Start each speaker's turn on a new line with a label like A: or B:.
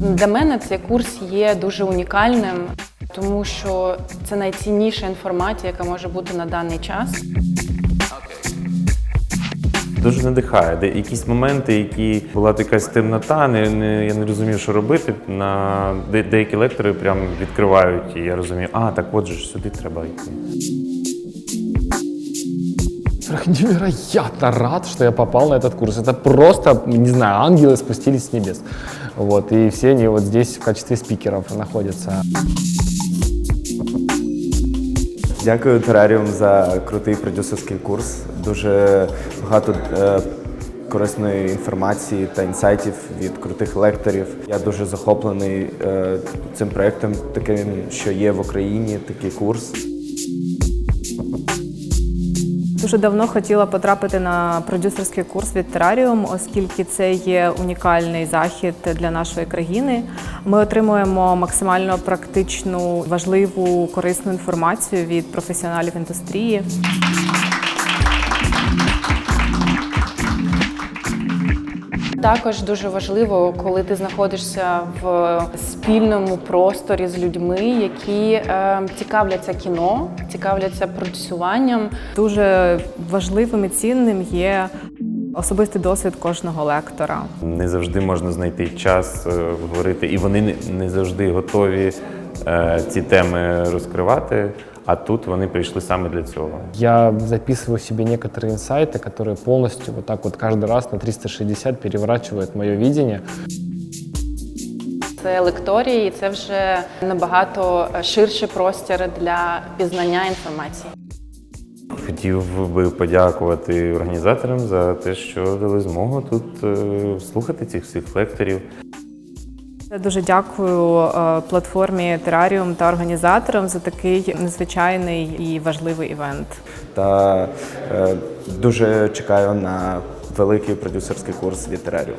A: Для мене цей курс є дуже унікальним, тому що це найцінніша інформація, яка може бути на даний час.
B: Дуже надихає. Де якісь моменти, які була якась темнота, не, не, я не розумів, що робити. На де, деякі лектори прям відкривають, і я розумію, а так от же сюди треба йти.
C: невероятно рад, что я попал на этот курс. Это просто, не знаю, ангелы спустились с небес. Вот, и все они вот здесь в качестве спикеров находятся.
D: Дякую Тераріум за крутий продюсерський курс. Дуже багато е, корисної інформації та інсайтів від крутих лекторів. Я дуже захоплений е, цим проєктом, таким, що є в Україні такий курс.
E: Дуже давно хотіла потрапити на продюсерський курс від Terrarium, оскільки це є унікальний захід для нашої країни. Ми отримуємо максимально практичну, важливу, корисну інформацію від професіоналів індустрії.
A: Також дуже важливо, коли ти знаходишся в спільному просторі з людьми, які е, цікавляться кіно, цікавляться продюсуванням.
E: Дуже важливим і цінним є особистий досвід кожного лектора.
B: Не завжди можна знайти час е, говорити, і вони не, не завжди готові ці теми розкривати. А тут вони прийшли саме для цього.
C: Я записываю себе некоторые инсайты, которые полностью вот так вот каждый раз на 360 переворачивают мое видение.
A: Це лекторії, і це вже набагато ширший простір для пізнання інформації.
B: Хотів би подякувати організаторам за те, що дали змогу тут е, слухати цих всіх лекторів.
E: Я Дуже дякую е, платформі Terrarium та організаторам за такий незвичайний і важливий івент.
D: Та е, дуже чекаю на великий продюсерський курс від Тераріум.